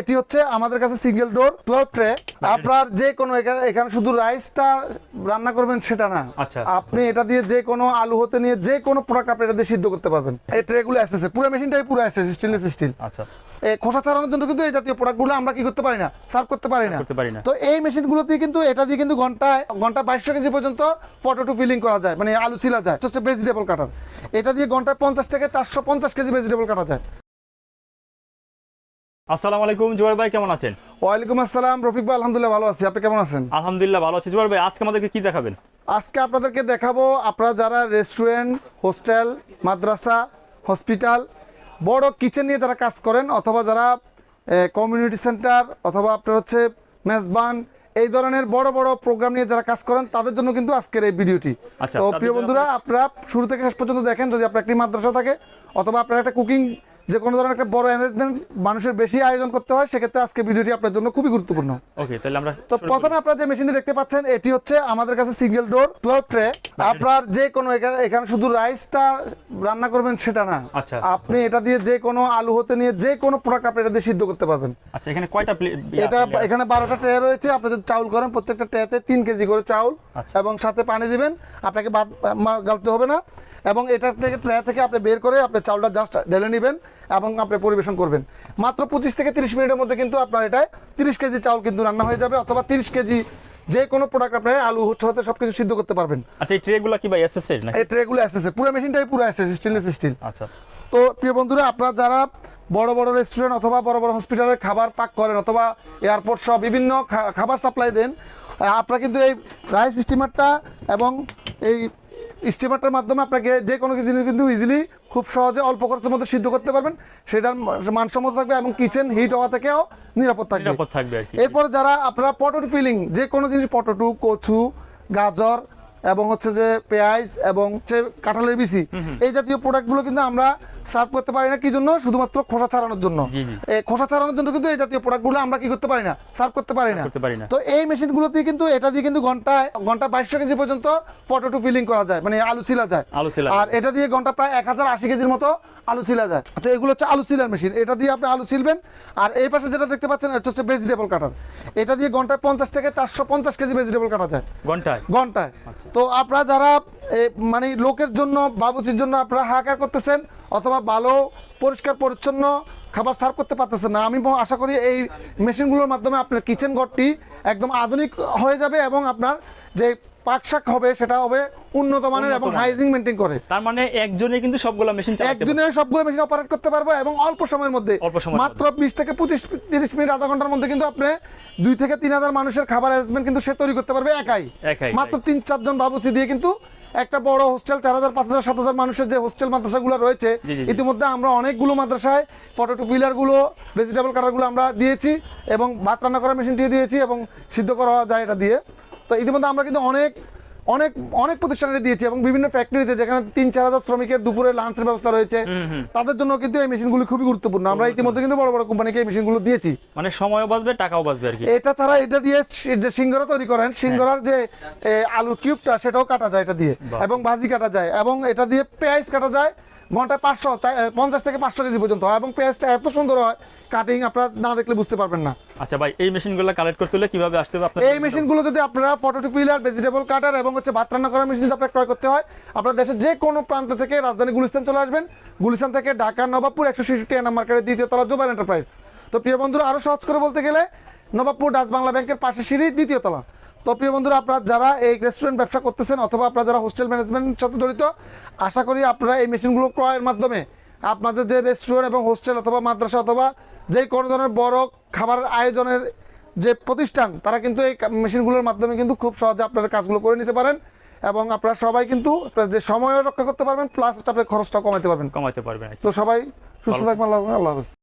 এটি হচ্ছে আমাদের কাছে সিঙ্গেল ডোর ট্রে আপনার যে কোনো এখানে শুধু রাইসটা রান্না করবেন সেটা না। আচ্ছা। আপনি এটা দিয়ে যে কোনো আলু হতে নিয়ে যে কোনো প্রোডাক্ট আপনি এটা দিয়ে সিদ্ধ করতে পারবেন। এই ট্রেগুলো এসেছে পুরো মেশিনটাই পুরো এসেছে স্টেনলেস স্টিল আচ্ছা আচ্ছা। এই খোসা ছাড়ানোর জন্য কিন্তু এই জাতীয় প্রোডাক্টগুলো আমরা কি করতে পারি না? সার্ভ করতে পারি না। তো এই মেশিনগুলোতে কিন্তু এটা দিয়ে কিন্তু ঘন্টায় ঘণ্টা বাইশশো কেজি পর্যন্ত পটেটো ফিলিং করা যায়। মানে আলু ছিলা যায় হচ্ছে ভেজিটেবল কাটার এটা দিয়ে ঘন্টায় পঞ্চাশ থেকে চারশো পঞ্চাশ কেজি ভেজিটেবল কাটা যায়। আসসালামু আলাইকুম জুয়ার ভাই কেমন আছেন? ওয়ালাইকুম আসসালাম রফিক ভাই আলহামদুলিল্লাহ ভালো আছি। আপনি কেমন আছেন? আলহামদুলিল্লাহ ভালো আছি। জুয়ার ভাই আজকে আমাদেরকে কি দেখাবেন? আজকে আপনাদেরকে দেখাবো আপনারা যারা রেস্টুরেন্ট হোস্টেল মাদ্রাসা হসপিটাল বড় কিচেন নিয়ে যারা কাজ করেন অথবা যারা কমিউনিটি সেন্টার অথবা আপনার হচ্ছে মেজবান এই ধরনের বড় বড় প্রোগ্রাম নিয়ে যারা কাজ করেন তাদের জন্য কিন্তু আজকের এই ভিডিওটি। আচ্ছা, তো প্রিয় বন্ধুরা আপনারা শুরু থেকে শেষ পর্যন্ত দেখেন যদি আপনার একটি মাদ্রাসা থাকে অথবা আপনার একটা কুকিং যে কোনো ধরনের একটা বড় অ্যারেঞ্জমেন্ট মানুষের বেশি আয়োজন করতে হয় সেক্ষেত্রে আজকে ভিডিওটি আপনার জন্য খুবই গুরুত্বপূর্ণ। ওকে তাহলে আমরা তো প্রথমে আপনারা যে মেশিনটি দেখতে পাচ্ছেন এটি হচ্ছে আমাদের কাছে সিঙ্গেল ডোর টুয়েলভ ট্রে আপনার যে কোনো এখানে শুধু রাইসটা রান্না করবেন সেটা না। আচ্ছা। আপনি এটা দিয়ে যে কোনো আলু হতে নিয়ে যে কোনো প্রোডাক্ট আপনি এটা দিয়ে সিদ্ধ করতে পারবেন। আচ্ছা এখানে কয়টা এটা এখানে বারোটা ট্রে রয়েছে। আপনি যদি চাউল করেন প্রত্যেকটা ট্রেতে তিন কেজি করে চাউল আচ্ছা। এবং সাথে পানি দিবেন। আপনাকে বাদ মা- গালতে হবে না। এবং এটা থেকে ট্রে থেকে আপনি বের করে আপনি চাউলটা জাস্ট ঢেলে নেবেন এবং আপনি পরিবেশন করবেন। মাত্র পঁচিশ থেকে তিরিশ মিনিটের মধ্যে কিন্তু আপনার এটা তিরিশ কেজি চাউল কিন্তু রান্না হয়ে যাবে অথবা তিরিশ কেজি যে কোনো প্রোডাক্ট আপনি আলু হচ্ছে হতে সব কিছু সিদ্ধ করতে পারবেন। আচ্ছা এই ট্রেগুলো কি ভাই এসএস এর নাকি? এই ট্রেগুলো এসেছে পুরো মেশিনটাই পুরো এসেছে স্টেনলেস স্টিল আচ্ছা আচ্ছা। তো প্রিয় বন্ধুরা আপনারা যারা বড় বড় রেস্টুরেন্ট অথবা বড় বড় হসপিটালের খাবার পাক করেন অথবা এয়ারপোর্ট সব বিভিন্ন খাবার সাপ্লাই দেন আপনারা কিন্তু এই রাইস স্টিমারটা এবং এই স্টিমারটার মাধ্যমে আপনাকে যে কোনো কিছু জিনিস কিন্তু ইজিলি খুব সহজে অল্প খরচের মধ্যে সিদ্ধ করতে পারবেন। সেটার মানসম্মত থাকবে এবং কিচেন হিট হওয়া থেকেও নিরাপদ থাকবে। এরপর যারা আপনারা পটেটো ফিলিং যে কোনো জিনিস পটোটু কচু গাজর এবং হচ্ছে যে পেঁয়াজ এবং হচ্ছে কাঁঠালের বিচি। এই জাতীয় প্রোডাক্টগুলো কিন্তু আমরা সার্ভ করতে পারি না। কি জন্য? শুধুমাত্র খোসা ছাড়ানোর জন্য। খোসা ছাড়ানোর জন্য কিন্তু এই জাতীয় প্রোডাক্টগুলো আমরা কি করতে পারি না? সার্ভ করতে পারি না। করতে পারি না। তো এই মেশিনগুলোতে কিন্তু এটা দিয়ে কিন্তু ঘন্টায় ঘণ্টা বাইশশো কেজি পর্যন্ত ফটো টু ফিলিং করা যায়। মানে আলু ছিলা যায়। আর এটা দিয়ে ঘণ্টা প্রায় এক হাজার আশি কেজির মতো আলু ছিলা যায়। তো এগুলো হচ্ছে আলু ছিলার মেশিন। এটা দিয়ে আপনি আলু ছিলবেন আর এই পাশে যেটা দেখতে পাচ্ছেন এটা হচ্ছে ভেজিটেবল কাটার এটা দিয়ে ঘন্টায় পঞ্চাশ থেকে চারশো পঞ্চাশ কেজি ভেজিটেবল কাটা যায়। ঘন্টায়? ঘন্টায়। তো আপনারা যারা মানে লোকের জন্য বাবুচির জন্য আপনারা হাহাকার করতেছেন অথবা ভালো পরিষ্কার পরিচ্ছন্ন খাবার সার্ভ করতে পারতেছেন না আমি আশা করি এই মেশিনগুলোর মাধ্যমে আপনার কিচেন ঘরটি একদম আধুনিক হয়ে যাবে এবং আপনার যে পাক শাক হবে সেটা হবে উন্নত মানের এবং হাইজিন মেনটেন করে। তার মানে একজনে কিন্তু সবগুলো মেশিন চালাতে একজনে সবগুলো মেশিন অপারেট করতে পারব এবং অল্প সময়ের মধ্যে। মাত্র বিশ থেকে পঁচিশ তিরিশ মিনিট আধা ঘণ্টার মধ্যে কিন্তু আপনি দুই থেকে তিন হাজার মানুষের খাবার অ্যারেঞ্জমেন্ট কিন্তু সে তৈরি করতে পারবে একাই। মাত্র একাই। তিন চারজন বাবুসি দিয়ে কিন্তু একটা বড় হোস্টেল চার হাজার পাঁচ হাজার সাত হাজার মানুষের যে হোস্টেল মাদ্রাসাগুলো রয়েছে। ইতিমধ্যে আমরা অনেকগুলো মাদ্রাসায় পটেটো পিলারগুলো ভেজিটেবল কাটারগুলো আমরা দিয়েছি এবং ভাত রান্না করার মেশিনটিও দিয়েছি এবং সিদ্ধ করা যায় এটা দিয়ে। তো ইতিমধ্যে আমরা কিন্তু অনেক অনেক অনেক প্রতিষ্ঠানে দিয়েছি এবং বিভিন্ন ফ্যাক্টরিতে যেখানে তিন চার হাজার শ্রমিকের দুপুরে লাঞ্চের ব্যবস্থা রয়েছে তাদের জন্য কিন্তু এই মেশিনগুলো খুবই গুরুত্বপূর্ণ। আমরা ইতিমধ্যে কিন্তু বড় বড় কোম্পানিকে এই মেশিনগুলো দিয়েছি। মানে সময়ও বাঁচবে টাকাও বাঁচবে আর কি। এটা ছাড়া এটা দিয়ে যে সিঙ্গরা তৈরি করেন সিঙ্গরার যে এ, আলুর কিউবটা সেটাও কাটা যায় এটা দিয়ে এবং ভাজি কাটা যায় এবং এটা দিয়ে পেঁয়াজ কাটা যায় ঘন্টায় পাঁচশো পঞ্চাশ থেকে পাঁচশো কেজি পর্যন্ত হয় এবং পেঁয়াজটা এত সুন্দর হয় কাটিং আপনারা না দেখলে বুঝতে পারবেন না। আচ্ছা ভাই এই মেশিনগুলো কালেক্ট করতে হলে কীভাবে আসতে হবে এই মেশিনগুলো যদি আপনারা পটেটো ফিলার ভেজিটেবল কাটার এবং হচ্ছে ভাত রান্না করার মেশিন যদি আপনার ক্রয় করতে হয় আপনার দেশের যে কোনো প্রান্ত থেকে রাজধানী গুলিস্তান চলে আসবেন। গুলিস্তান থেকে ঢাকা নবাবপুর একশো ছেষট্টি এনাম মার্কেটের দ্বিতীয় তলা জোবান এন্টারপ্রাইজ তো প্রিয় বন্ধুরা আরও সহজ করে বলতে গেলে নবাবপুর ডাচ বাংলা ব্যাংকের পাশে সিঁড়ি দ্বিতীয় তলা। তো প্রিয় বন্ধুরা আপনারা যারা এই রেস্টুরেন্ট ব্যবসা করতেছেন অথবা আপনারা যারা হোস্টেল ম্যানেজমেন্টের সাথে জড়িত আশা করি আপনারা এই মেশিনগুলো ক্রয়ের মাধ্যমে আপনাদের যে রেস্টুরেন্ট এবং হোস্টেল অথবা মাদ্রাসা অথবা যে কোনো ধরনের বড় খাবারের আয়োজনের যে প্রতিষ্ঠান তারা কিন্তু এই মেশিনগুলোর মাধ্যমে কিন্তু খুব সহজে আপনারা কাজগুলো করে নিতে পারেন এবং আপনারা সবাই কিন্তু যে সময়ও রক্ষা করতে পারবেন প্লাস আপনার খরচটাও কমাতে পারবেন। কমাইতে পারবেন তো সবাই সুস্থ থাকবেন আল্লাহ আল্লাহ হাফেজ।